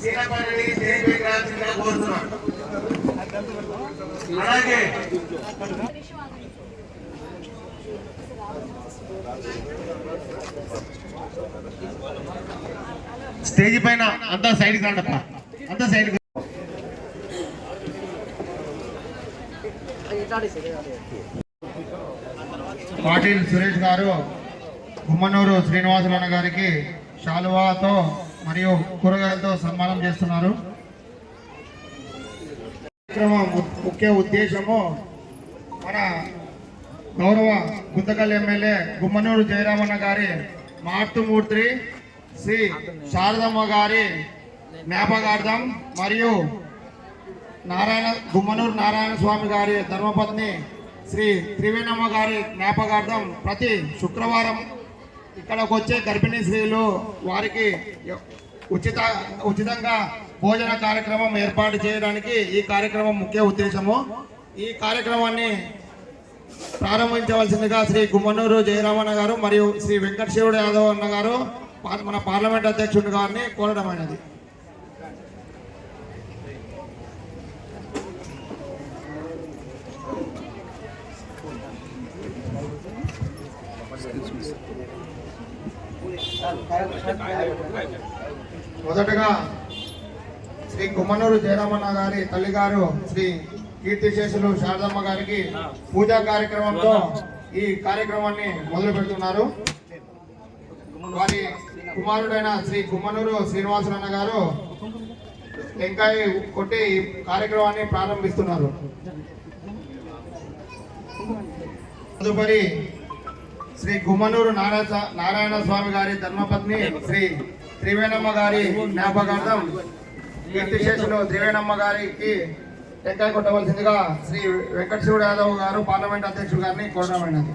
సీనపల్లిని stage రావాల్సిందిగా కోరుతున్నాం అలాగే స్టేజ్ పైన అంతా సైడ్కి రాండప్ప. అంతా సైడ్కి పాటిల్ సురేష్ గారు గుమ్మనూరు శ్రీనివాసులన్న గారికి శాలువాతో మరియు కూరగాయలతో సన్మానం చేస్తున్నారు. కార్యక్రమం ముఖ్య ఉద్దేశము మన గౌరవ గుంతకల్ ఎమ్మెల్యే గుమ్మనూరు జయరామన్న గారి మాతృమూర్తి శ్రీ శారదమ్మ గారి జ్ఞాపకార్థం మరియు నారాయణ గుమ్మనూరు నారాయణ స్వామి గారి ధర్మపత్ని శ్రీ త్రివేణమ్మ గారి జ్ఞాపకార్థం ప్రతి శుక్రవారం ఇక్కడకు వచ్చే గర్భిణీ స్త్రీలు వారికి ఉచిత ఉచితంగా భోజన కార్యక్రమం ఏర్పాటు చేయడానికి ఈ కార్యక్రమం ముఖ్య ఉద్దేశము. ఈ కార్యక్రమాన్ని ప్రారంభించవలసిందిగా శ్రీ గుమ్మనూరు జయరామన్న గారు మరియు శ్రీ వెంకటశివుడు యాదవ్ అన్న గారు మన పార్లమెంట్ అధ్యక్షుడు గారిని కోరడమైనది. మొదటగా శ్రీ కుమ్మనూరు జయరామన్న గారి తల్లిగారు శ్రీ కీర్తిశేషులు శారదమ్మ గారికి పూజా కార్యక్రమంతో ఈ కార్యక్రమాన్ని మొదలు పెడుతున్నారు. వారి కుమారుడైన శ్రీ కుమ్మనూరు శ్రీనివాసులన్న గారు టెంకాయ కొట్టి ఈ కార్యక్రమాన్ని ప్రారంభిస్తున్నారు. తదుపరి శ్రీ గుమ్మనూరు నారాయణ నారాయణ స్వామి గారి ధర్మపత్ని శ్రీ త్రివేణమ్మ గారి జ్ఞాపకార్థం కీర్తిశేషులు త్రివేణమ్మ గారికి టెంకాయ కొట్టవలసిందిగా శ్రీ వెంకటశివుడు యాదవ్ గారు పార్లమెంట్ అధ్యక్షుడు గారిని కోరడమైనది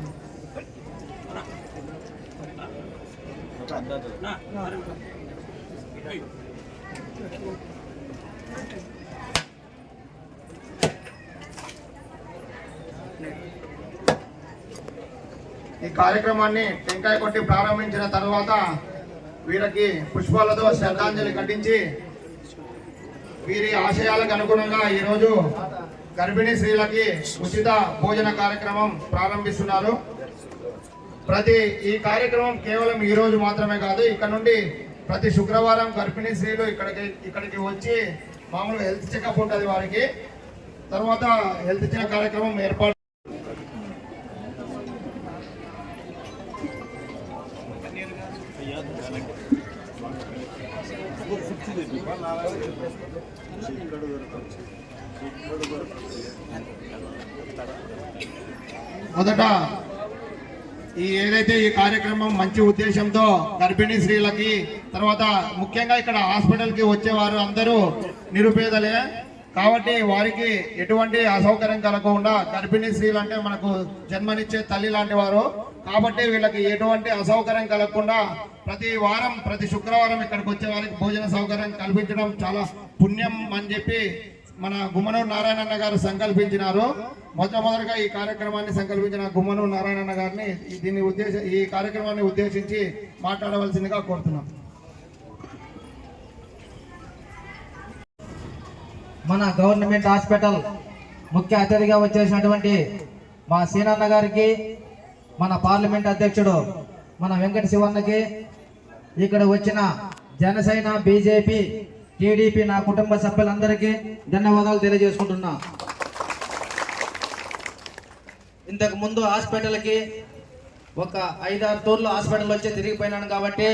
ఈ కార్యక్రమాన్ని టెంకాయ కొట్టి ప్రారంభించిన తర్వాత వీరికి పుష్పాలతో శ్రద్ధాంజలి ఘటించి వీరి ఆశయాలకు అనుగుణంగా ఈరోజు గర్భిణీ స్త్రీలకి ఉచిత భోజన కార్యక్రమం ప్రారంభిస్తున్నారు. ప్రతి ఈ కార్యక్రమం కేవలం ఈ రోజు మాత్రమే కాదు ఇక్కడ నుండి ప్రతి శుక్రవారం గర్భిణీ స్త్రీలు ఇక్కడికి ఇక్కడికి వచ్చి మామూలుగా హెల్త్ చెకప్ ఉంటుంది వారికి. తర్వాత హెల్త్ చెక్ కార్యక్రమం ఏర్పాటు మొదట ఈ ఏదైతే ఈ కార్యక్రమం మంచి ఉద్దేశంతో గర్భిణీ స్త్రీలకి తర్వాత ముఖ్యంగా ఇక్కడ హాస్పిటల్కి వచ్చేవారు అందరూ నిరుపేదలే. కాబట్టి వారికి ఎటువంటి అసౌకర్యం కలగకుండా గర్భిణీ స్త్రీలు అంటే మనకు జన్మనిచ్చే తల్లి లాంటి వారు. కాబట్టి వీళ్ళకి ఎటువంటి అసౌకర్యం కలగకుండా ప్రతి వారం ప్రతి శుక్రవారం ఇక్కడికి వచ్చే వారికి భోజన సౌకర్యం కల్పించడం చాలా పుణ్యం అని చెప్పి మన గుమ్మనూరు నారాయణన్న గారు సంకల్పించినారు. మొట్టమొదటిగా ఈ కార్యక్రమాన్ని సంకల్పించిన గుమ్మనూరు నారాయణన్న గారిని దీన్ని ఉద్దేశ ఈ కార్యక్రమాన్ని ఉద్దేశించి మాట్లాడవలసిందిగా కోరుతున్నాం. మన గవర్నమెంట్ హాస్పిటల్ ముఖ్య అతిథిగా వచ్చేసినటువంటి మా సీనన్న గారికి మన పార్లమెంట్ అధ్యక్షుడు మన వెంకట శివన్నకి ఇక్కడ వచ్చిన జనసేన బీజేపీ టీడీపీ నా కుటుంబ సభ్యులందరికీ ధన్యవాదాలు తెలియజేసుకుంటున్నా. ఇంతకు ముందు హాస్పిటల్కి ఒక ఐదారు టూర్లు హాస్పిటల్ వచ్చి తిరిగిపోయినాను కాబట్టి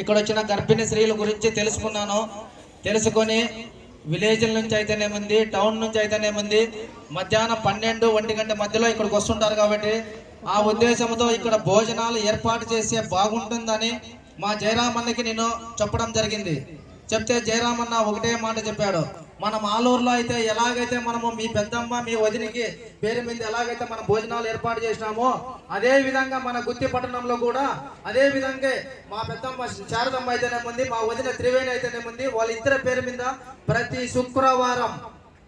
ఇక్కడ వచ్చిన గర్భిణీ స్త్రీల గురించి తెలుసుకున్నాను. తెలుసుకొని విలేజ్ల నుంచి అయితేనేముంది టౌన్ నుంచి అయితేనేముంది మధ్యాహ్నం పన్నెండు ఒంటి గంట మధ్యలో ఇక్కడికి వస్తుంటారు కాబట్టి ఆ ఉద్దేశంతో ఇక్కడ భోజనాలు ఏర్పాటు చేస్తే బాగుంటుందని మా జయరామన్నకి నేను చెప్పడం జరిగింది. చెప్తే జయరామన్న ఒకటే మాట చెప్పాడు. మనం ఆలూరులో అయితే ఎలాగైతే మనము మీ పెద్దమ్మ మీ వదినికి పేరు మీద ఎలాగైతే మనం భోజనాలు ఏర్పాటు చేసినామో అదే విధంగా మన గుత్తి పట్టణంలో కూడా అదే విధంగా మా పెద్దమ్మ శారదమ్మ అయితేనేముంది మా వదిన త్రివేణి అయితేనేముంది వాళ్ళ ఇద్దరి పేరు మీద ప్రతి శుక్రవారం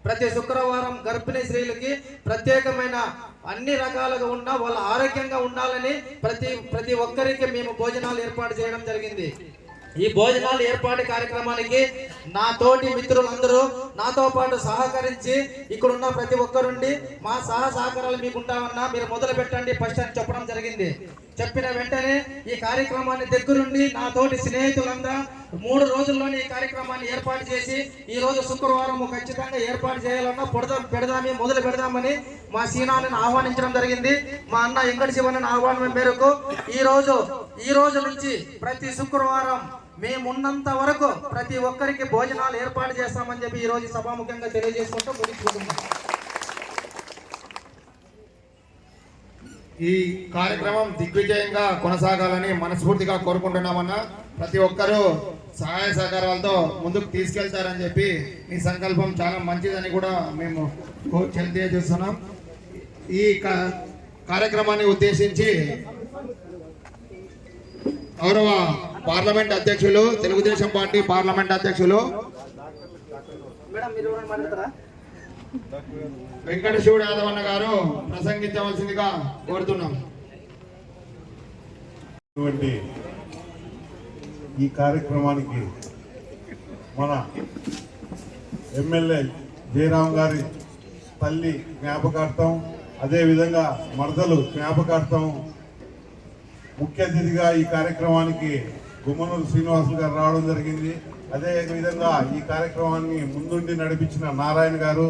ప్రతి శుక్రవారం గర్భిణీ స్త్రీలకి ప్రత్యేకమైన అన్ని రకాలుగా ఉన్న వాళ్ళ ఆరోగ్యంగా ఉండాలని ప్రతి ప్రతి ఒక్కరికి మేము భోజనాలు ఏర్పాటు చేయడం జరిగింది. ఈ భోజనాలు ఏర్పాటు కార్యక్రమానికి నా తోటి మిత్రులందరూ నాతో పాటు సహకరించి ఇక్కడ ఉన్న ప్రతి ఒక్కరుండి మా సహ సహకారాలు మీకు ఉంటామన్నా మీరు మొదలు పెట్టండి ఫస్ట్ అని చెప్పడం జరిగింది. చెప్పిన వెంటనే ఈ కార్యక్రమాన్ని దగ్గరుండి నా తోటి స్నేహితులంతా మూడు రోజుల్లోనే ఈ కార్యక్రమాన్ని ఏర్పాటు చేసి ఈ రోజు శుక్రవారం ఖచ్చితంగా ఏర్పాటు చేయాలన్నా పొడదాం పెడదామే మొదలు పెడదామని మా సీనాలను ఆహ్వానించడం జరిగింది. మా అన్న వెంకట శివన్ ఆహ్వానం మేరకు ఈ రోజు ఈ రోజు నుంచి ప్రతి శుక్రవారం మేమున్నంత వరకు ప్రతి ఒక్కరికి భోజనాలు ఏర్పాటు చేస్తామని చెప్పి ఈరోజు రోజు సభాముఖంగా తెలియజేసుకుంటూ ముగించుకుంటున్నాం. ఈ కార్యక్రమం దిగ్విజయంగా కొనసాగాలని మనస్ఫూర్తిగా కోరుకుంటున్నామన్నా ప్రతి ఒక్కరూ సహాయ సహకారాలతో ముందుకు తీసుకెళ్తారని చెప్పి మీ సంకల్పం చాలా మంచిదని కూడా మేము తెలియజేస్తున్నాం. ఈ కార్యక్రమాన్ని ఉద్దేశించి గౌరవ పార్లమెంట్ అధ్యక్షులు తెలుగుదేశం పార్టీ పార్లమెంట్ అధ్యక్షులు. వెంకట శివుడు యాదవన్న గారు ప్రసంగించవలసిందిగా కోరుతున్నాం. ఈ కార్యక్రమానికి మన ఎమ్మెల్యే జయరాం గారి తల్లి జ్ఞాపకార్థం అదేవిధంగా మరదలు జ్ఞాపకార్థం ముఖ్య అతిథిగా ఈ కార్యక్రమానికి గుమ్మనూరు శ్రీనివాసు గారు రావడం జరిగింది. అదే విధంగా ఈ కార్యక్రమాన్ని ముందుండి నడిపించిన నారాయణ గారు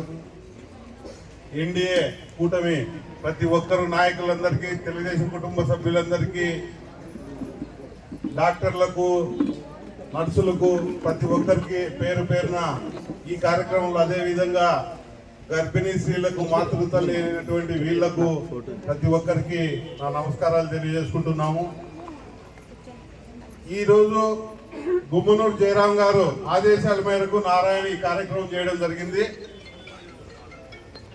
ఎన్డీఏ కూటమి ప్రతి ఒక్కరు నాయకులందరికీ తెలుగుదేశం కుటుంబ సభ్యులందరికీ డాక్టర్లకు నర్సులకు ప్రతి ఒక్కరికి పేరు పేరున ఈ కార్యక్రమంలో అదేవిధంగా గర్భిణీ స్త్రీలకు మాతృత లేనటువంటి వీళ్ళకు ప్రతి ఒక్కరికి నా నమస్కారాలు తెలియజేసుకుంటున్నాము. ఈ రోజు గుమ్మనూరు జయరాం గారు ఆదేశాల మేరకు నారాయణ ఈ కార్యక్రమం చేయడం జరిగింది.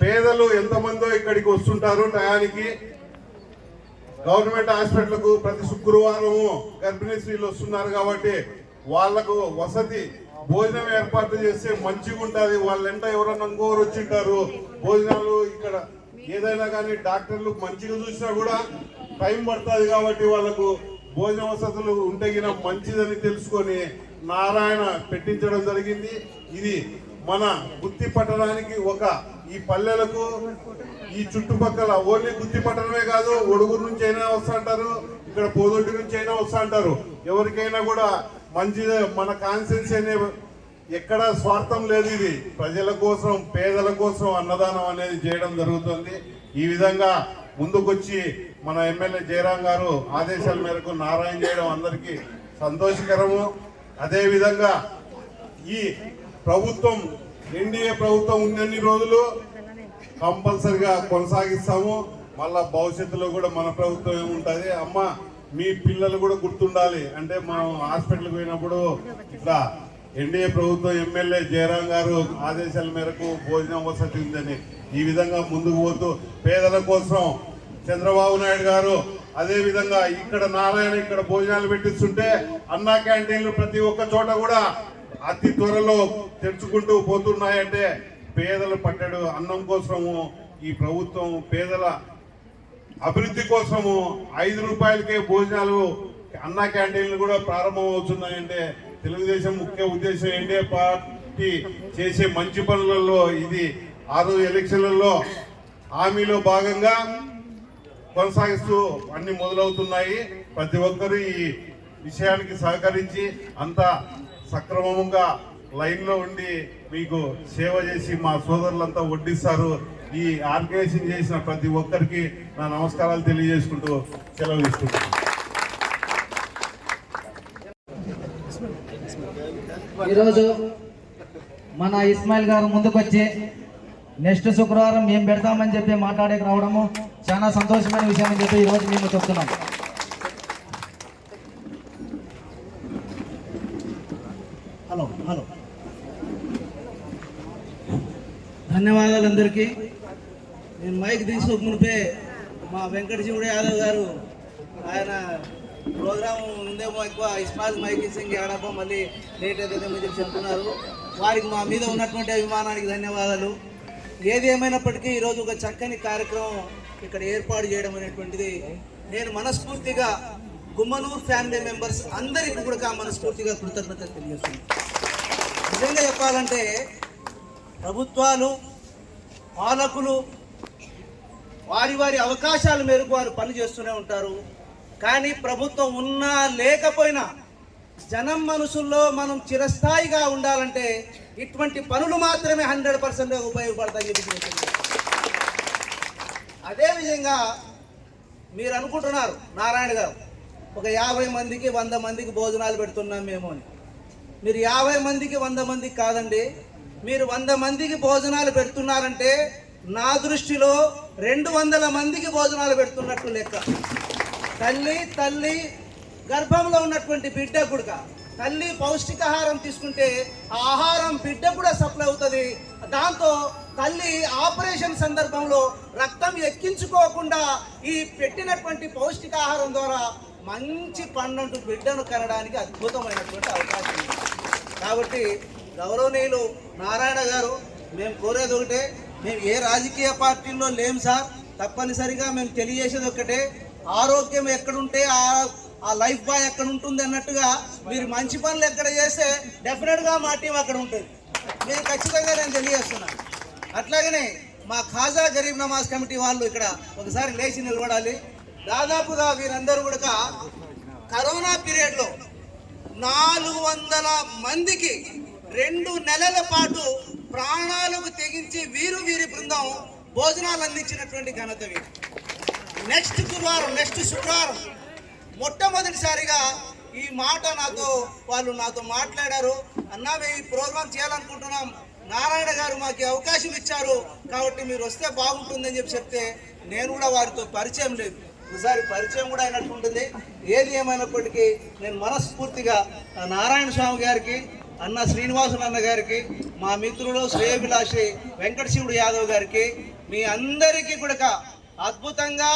పేదలు ఎంతమందో ఇక్కడికి వస్తుంటారు టయానికి. గవర్నమెంట్ హాస్పిటల్కు ప్రతి శుక్రవారము గర్భిణీ స్త్రీలు వస్తున్నారు కాబట్టి వాళ్ళకు వసతి భోజనం ఏర్పాటు చేస్తే మంచిగా ఉంటుంది వాళ్ళ ఎంట ఎవరన్నా ఇంకోరు వచ్చింటారు. భోజనాలు ఇక్కడ ఏదైనా కానీ డాక్టర్లు మంచిగా చూసినా కూడా టైం పడుతుంది కాబట్టి వాళ్ళకు భోజన వసతులు ఉంటే మంచిదని తెలుసుకొని నారాయణ పెట్టించడం జరిగింది. ఇది మన గుత్తి పట్టడానికి ఒక ఈ పల్లెలకు ఈ చుట్టుపక్కల ఓన్లీ గుత్తి పట్టడమే కాదు ఒడుగురు నుంచి అయినా వస్తా అంటారు ఇక్కడ పోదొడ్డి నుంచి అయినా వస్తా అంటారు. ఎవరికైనా కూడా మంచిదే మన కాన్సెన్స్ అనే ఎక్కడ స్వార్థం లేదు ఇది. ప్రజల కోసం పేదల కోసం అన్నదానం అనేది చేయడం జరుగుతుంది. ఈ విధంగా ముందుకొచ్చి మన ఎమ్మెల్యే జయరాం గారు ఆదేశాల మేరకు నారాయణ చేయడం అందరికీ సంతోషకరము. అదేవిధంగా ఈ ప్రభుత్వం ఎన్డీఏ ప్రభుత్వం ఉన్నన్ని రోజులు కంపల్సరిగా కొనసాగిస్తాము. మళ్ళా భవిష్యత్తులో కూడా మన ప్రభుత్వం ఉంటుంది అమ్మ మీ పిల్లలు కూడా గుర్తుండాలి. అంటే మనం హాస్పిటల్కి పోయినప్పుడు ఇట్లా ఎన్డీఏ ప్రభుత్వం ఎమ్మెల్యే జయరాం గారు ఆదేశాల మేరకు భోజనం వసతి ఉందని ఈ విధంగా ముందుకు పోతూ పేదల కోసం చంద్రబాబు నాయుడు గారు అదే విధంగా ఇక్కడ నారాయణ ఇక్కడ భోజనాలు పెట్టిస్తుంటే అన్నా క్యాంటీన్లు ప్రతి ఒక్క చోట కూడా అతి త్వరలో తెరుచుకుంటూ పోతున్నాయంటే పేదలు పట్టడు. అన్నం కోసము ఈ ప్రభుత్వం పేదల అభివృద్ధి కోసము ఐదు రూపాయలకే భోజనాలు అన్నా క్యాంటీన్లు కూడా ప్రారంభం అవుతున్నాయంటే తెలుగుదేశం ముఖ్య ఉద్దేశం ఎన్డీఏ పార్టీ చేసే మంచి పనులలో ఇది. ఆరు ఎలక్షన్లలో హామీలో భాగంగా కొనసాగిస్తూ అన్ని మొదలవుతున్నాయి. ప్రతి ఒక్కరూ ఈ విషయానికి సహకరించి అంత సక్రమంగా లైన్లో ఉండి మీకు సేవ చేసి మా సోదరులంతా వడ్డిస్తారు. ఈ ఆర్గనైజేషన్ చేసిన ప్రతి ఒక్కరికి నా నమస్కారాలు తెలియజేసుకుంటూ సెలవు తీసుకుంటాను ఈరోజు మన ఇస్మాయిల్ గారు ముందుకొచ్చి నెక్స్ట్ శుక్రవారం మేము పెడతామని చెప్పి మాట్లాడేకి రావడము చాలా సంతోషమైన విషయం అని చెప్పి ఈరోజు మేము చెప్తున్నాం. Hello hello. ధన్యవాదాలు అందరికీ. నేను మైక్ తీసుకోక మునిపే మా వెంకటశివుడు యాదవ్ గారు ఆయన ప్రోగ్రామ్ ఉందేమో ఎక్కువ ఇస్మాయిల్ మైక్ సింగ్ ఆడపో మళ్ళీ లేట్ అయితే చెప్పి చెప్తున్నారు. వారికి మా మీద ఉన్నటువంటి అభిమానానికి ధన్యవాదాలు. ఏది ఏమైనప్పటికీ ఈరోజు ఒక చక్కని కార్యక్రమం ఇక్కడ ఏర్పాటు చేయడం అనేటువంటిది నేను మనస్ఫూర్తిగా గుమ్మనూరు ఫ్యామిలీ మెంబర్స్ అందరికీ కూడా మనస్ఫూర్తిగా కృతజ్ఞతలు తెలియజేస్తున్నాను. నిజంగా చెప్పాలంటే ప్రభుత్వాలు పాలకులు వారి వారి అవకాశాల మేరకు వారు పని చేస్తూనే ఉంటారు. కానీ ప్రభుత్వం ఉన్నా లేకపోయినా జనం మనసుల్లో మనం చిరస్థాయిగా ఉండాలంటే ఇటువంటి పనులు మాత్రమే హండ్రెడ్ పర్సెంట్గా ఉపయోగపడతాయని చెప్పి అదేవిధంగా మీరు అనుకుంటున్నారు నారాయణ గారు ఒక యాభై మందికి వంద మందికి భోజనాలు పెడుతున్నాం మేము అని. మీరు యాభై మందికి వంద మందికి కాదండి మీరు వంద మందికి భోజనాలు పెడుతున్నారంటే నా దృష్టిలో రెండు వందల మందికి భోజనాలు పెడుతున్నట్టు లెక్క. తల్లి తల్లి గర్భంలో ఉన్నటువంటి బిడ్డ కూడా తల్లి పౌష్టికాహారం తీసుకుంటే ఆ ఆహారం బిడ్డ కూడా సప్లై అవుతుంది. దాంతో తల్లి ఆపరేషన్ సందర్భంలో రక్తం ఎక్కించుకోకుండా ఈ పెట్టినటువంటి పౌష్టికాహారం ద్వారా మంచి పన్నెండు బిడ్డను కనడానికి అద్భుతమైనటువంటి అవకాశం ఉంది. కాబట్టి గౌరవనీయులు నారాయణ గారు మేము కోరేది ఒకటే మేము ఏ రాజకీయ పార్టీల్లో లేం సార్. తప్పనిసరిగా మేము తెలియజేసేది ఒకటే ఆరోగ్యం ఎక్కడుంటే ఆ ఆ లైఫ్ బాయ్ ఎక్కడ ఉంటుంది అన్నట్టుగా మీరు మంచి పనులు ఎక్కడ చేస్తే డెఫినెట్గా మా టీం అక్కడ ఉంటుంది. నేను ఖచ్చితంగా నేను తెలియజేస్తున్నాను అట్లాగనే మా ఖాజా గరీబ్ నమాజ్ కమిటీ వాళ్ళు ఇక్కడ ఒకసారి లేచి నిలబడాలి. దాదాపుగా వీరందరూ కూడా కరోనా పీరియడ్లో నాలుగు వందల మందికి రెండు నెలల పాటు ప్రాణాలకు తెగించి వీరు వీరి బృందం భోజనాలు అందించినటువంటి ఘనత వీరు. నెక్స్ట్ గురువారం నెక్స్ట్ శుక్రవారం మొట్టమొదటిసారిగా ఈ మాట నాతో వాళ్ళు నాతో మాట్లాడారు. అన్నా మేము ఈ ప్రోగ్రాం చేయాలనుకుంటున్నాం. నారాయణ గారు మాకు అవకాశం ఇచ్చారు. కాబట్టి మీరు వస్తే బాగుంటుందని చెప్పి చెప్తే నేను కూడా వారితో పరిచయం లేదు. ఒకసారి పరిచయం కూడా అయినట్టు ఉంటుంది. ఏది ఏమైనప్పటికీ నేను మనస్ఫూర్తిగా నారాయణ స్వామి గారికి అన్న శ్రీనివాసులు అన్న గారికి మా మిత్రుడు శ్రేయభిలాషి వెంకట శివుడు యాదవ్ గారికి మీ అందరికీ కూడా అద్భుతంగా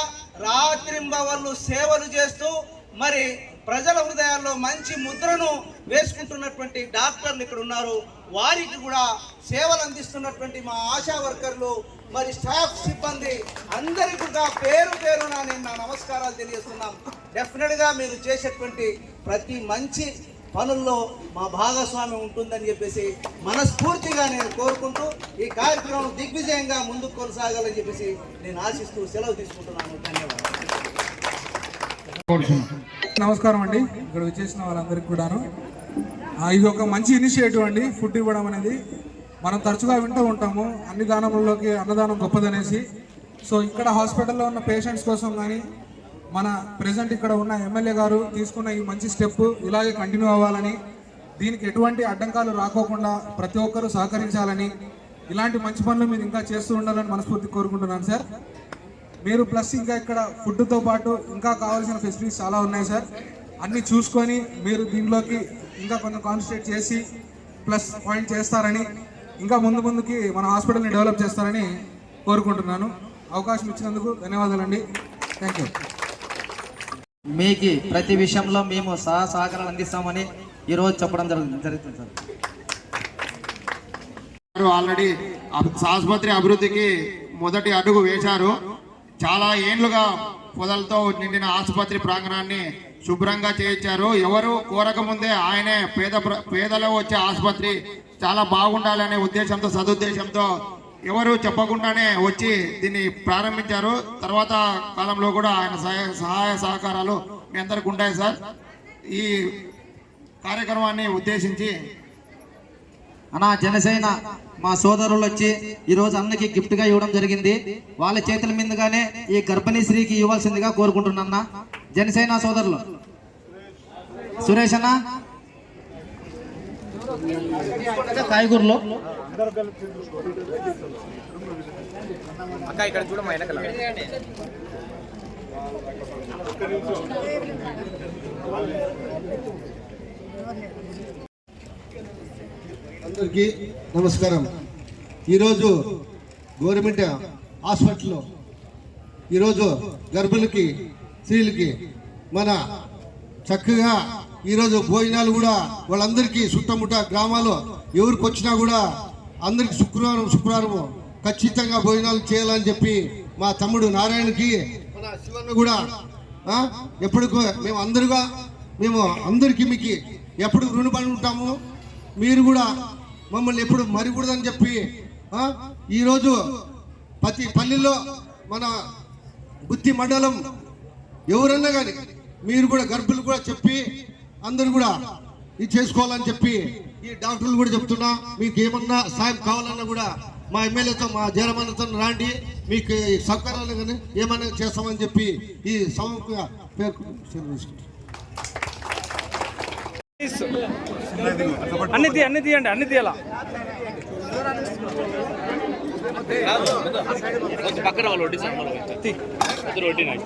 రాత్రింబవళ్ళు సేవలు చేస్తూ మరి ప్రజల హృదయాల్లో మంచి ముద్రను వేసుకుంటున్నటువంటి డాక్టర్లు ఇక్కడ ఉన్నారు. వారికి కూడా సేవలు అందిస్తున్నటువంటి మా ఆశా వర్కర్లు మరి స్టాఫ్ సిబ్బంది అందరికీ కూడా పేరు పేరున నేను నా నమస్కారాలు తెలియజేస్తున్నాం డెఫినెట్గా మీరు చేసేటువంటి ప్రతి మంచి పనుల్లో మా భాగస్వామ్యం ఉంటుందని చెప్పేసి మనస్ఫూర్తిగా నేను కోరుకుంటూ ఈ కార్యక్రమం దిగ్విజయంగా ముందుకు కొనసాగాలని చెప్పేసి నేను ఆశిస్తూ సెలవు తీసుకుంటున్నాను. ధన్యవాదాలు. నమస్కారం అండి. ఇక్కడ వచ్చేసిన వాళ్ళందరికీ కూడాను. ఇది ఒక మంచి ఇనిషియేటివ్ అండి. ఫుడ్ ఇవ్వడం అనేది మనం తరచుగా వింటూ ఉంటాము. అన్ని దానములలోకి అన్నదానం గొప్పదనేసి. సో ఇక్కడ హాస్పిటల్లో ఉన్న పేషెంట్స్ కోసం కానీ మన ప్రెసెంట్ ఇక్కడ ఉన్న ఎమ్మెల్యే గారు తీసుకున్న ఈ మంచి స్టెప్ ఇలాగే కంటిన్యూ అవ్వాలని దీనికి ఎటువంటి అడ్డంకాలు రాకోకుండా ప్రతి ఒక్కరూ సహకరించాలని ఇలాంటి మంచి పనులు మీరు ఇంకా చేస్తూ ఉండాలని మనస్ఫూర్తి కోరుకుంటున్నాను సార్. మీరు ప్లస్ ఇంకా ఇక్కడ ఫుడ్తో పాటు ఇంకా కావాల్సిన ఫెసిలిటీస్ చాలా ఉన్నాయి సార్. అన్నీ చూసుకొని మీరు దీనిలోకి ఇంకా కొంచెం కాన్సన్ట్రేట్ చేసి ప్లస్ పాయింట్ చేస్తారని ఇంకా ముందు ముందుకి మన హాస్పిటల్ని డెవలప్ చేస్తారని కోరుకుంటున్నాను. అవకాశం ఇచ్చినందుకు ధన్యవాదాలండి. థ్యాంక్ యూ మీకు ప్రతి విషయంలో మేము సహా సహకారాలు అందిస్తామని ఈరోజు చెప్పడం జరుగుతుంది జరుగుతుంది సార్. ఆల్రెడీ ఆసుపత్రి అభివృద్ధికి మొదటి అడుగు వేశారు. చాలా ఏండ్లుగా పొదలతో నిండిన ఆసుపత్రి ప్రాంగణాన్ని శుభ్రంగా చేయించారు. ఎవరు కోరక ముందే ఆయనే పేద ప్ర- పేదలో వచ్చే ఆసుపత్రి చాలా బాగుండాలనే ఉద్దేశంతో సదుద్దేశంతో ఎవరు చెప్పకుండానే వచ్చి దీన్ని ప్రారంభించారు. తర్వాత కాలంలో కూడా ఆయన సహాయ సహాయ సహకారాలు మీ అందరికి ఉంటాయి సార్. ఈ కార్యక్రమాన్ని ఉద్దేశించి అన్న జనసేన మా సోదరులు వచ్చి ఈరోజు అన్నకి గిఫ్ట్గా ఇవ్వడం జరిగింది. వాళ్ళ చేతుల మీదుగానే ఈ గర్భిణీ స్త్రీకి ఇవ్వాల్సిందిగా కోరుకుంటున్నా జనసేన సోదరులు. సురేష్ అన్న కాయగూరలో? అందరికీ నమస్కారం. ఈరోజు గవర్నమెంట్ హాస్పిటల్లో ఈరోజు గర్భిణులకి స్త్రీలకి మన చక్కగా ఈరోజు భోజనాలు కూడా వాళ్ళందరికీ చుట్టముట్ట గ్రామాల్లో ఎవరికి వచ్చినా కూడా అందరికి శుక్రవారం శుక్రవారం ఖచ్చితంగా భోజనాలు చేయాలని చెప్పి మా తమ్ముడు నారాయణకి మన శివన్న కూడా ఎప్పటికో మేము అందరుగా మేము అందరికీ మీకు ఎప్పుడు రుణపడి ఉంటాము. మీరు కూడా మమ్మల్ని ఎప్పుడు మరికూడదని చెప్పి ఈరోజు ప్రతి పల్లెల్లో మన బుద్ధి మండలం ఎవరన్నా కానీ మీరు కూడా గర్భులు కూడా చెప్పి అందరు కూడా ఇది చేసుకోవాలని చెప్పి ఈ డాక్టర్లు కూడా చెప్తున్నా. మీకు ఏమన్నా సాయం కావాలన్నా కూడా మా ఎమ్మెల్యేతో మా జయరమన్నతో రాండి. మీకు సౌకర్యాలు కానీ ఏమైనా చేస్తామని చెప్పి ఈ సభకు పేర్కొ అన్ని తీ అన్ని తీయండి అన్ని తీయాల? పక్కన వాళ్ళు వడ్డీ సార్ తీ. ఇద్దరు వడ్డీ నాకు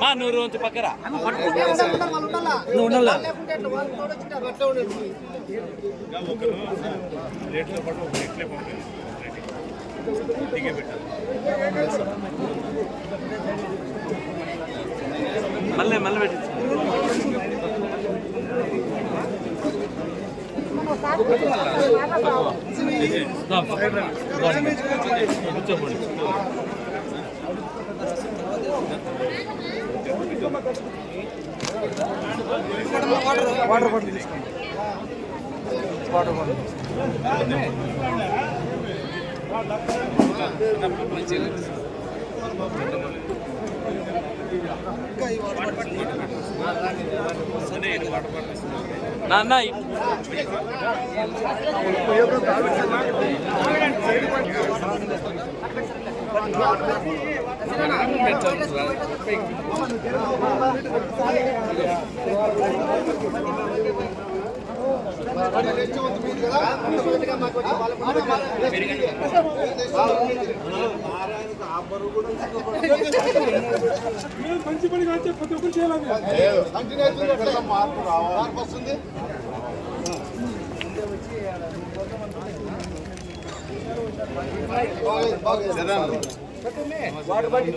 మా నూరు వంతు పక్కరా. నువ్వు ఉండాలా? మళ్ళీ మళ్ళీ పెట్టి. కూర్చోండి వాటర్ బాటిల్ తీసుకోండి వాటర్ బాటిల్ నాన్న మంచి పని కాదు ప్రతి ఒక్కరు చేయాలి మార్పు రావాలి మార్పు వస్తుంది వాటర్ బాటిల్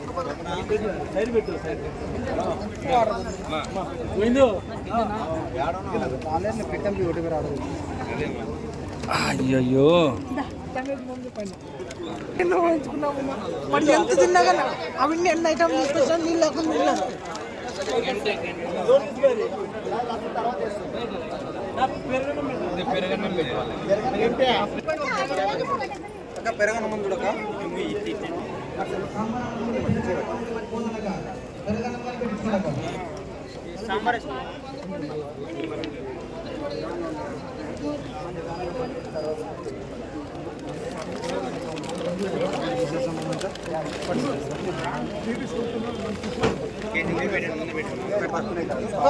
అయ్యయ్యో. మరి ఎంత తిన్నా కానీ అవన్నీ ఎన్ని ఐటమ్ తీసుకొచ్చాను నీళ్ళు లేకుండా తినలేదు. పెరగన ముందు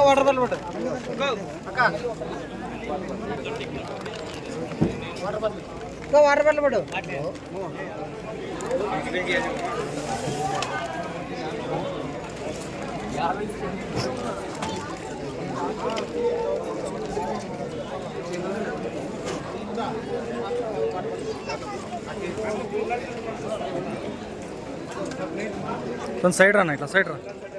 వాటర్ బాల్ పట్టు వాటర్ బాల్ పట్టు Están cerrando, está cerrado.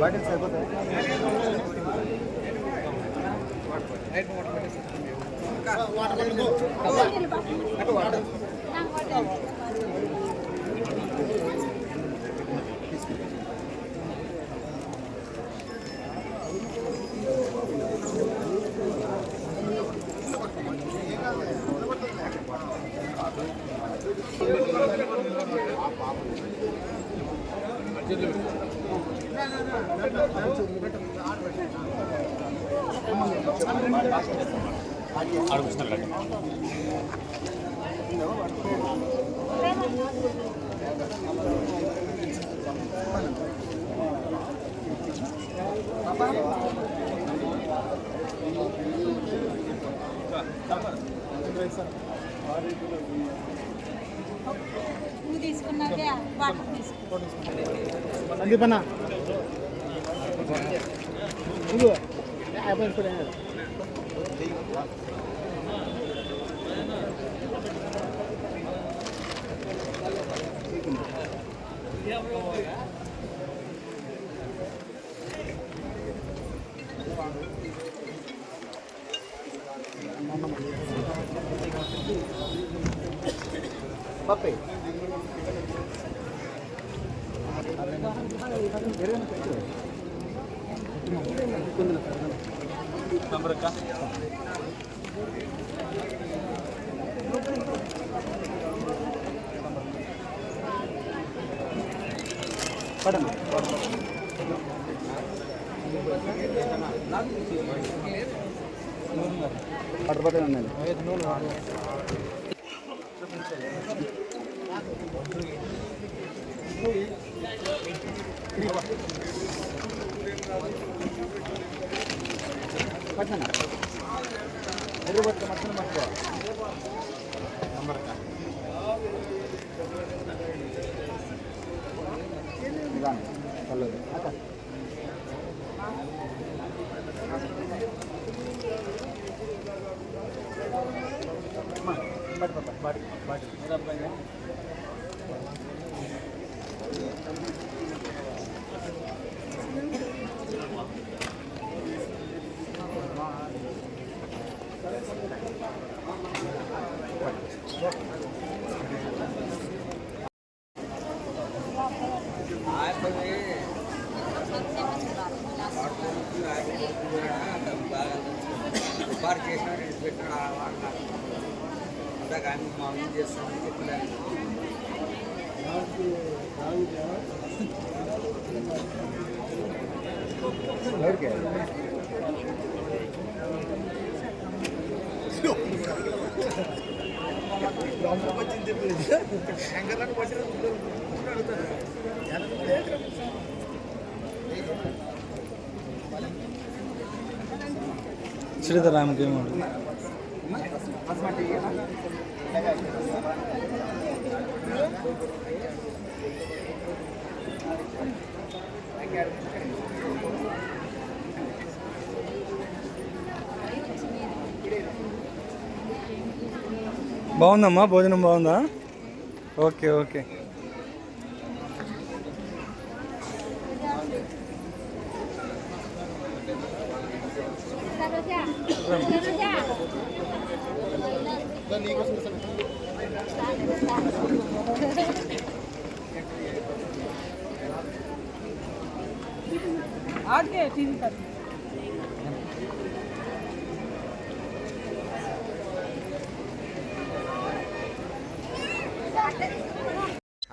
Bottles అయిపోతాయి వాటర్ వాటర్ వాటర్ నువ్వు తీసుకున్నాకే happen for that. Papi. Gracias. Number అక్క పడమ్మ పట్టుబడి ఉన్నాను আচ্ছা 넓게. 너무 멋진데 보이지? 앵간하고 멋지는 분들 불안하잖아. 야는 내 그럼. சிறிதராம கேம் ஆடுது బాగుందమ్మా భోజనం బాగుందా? Okay okay. ఆగే TV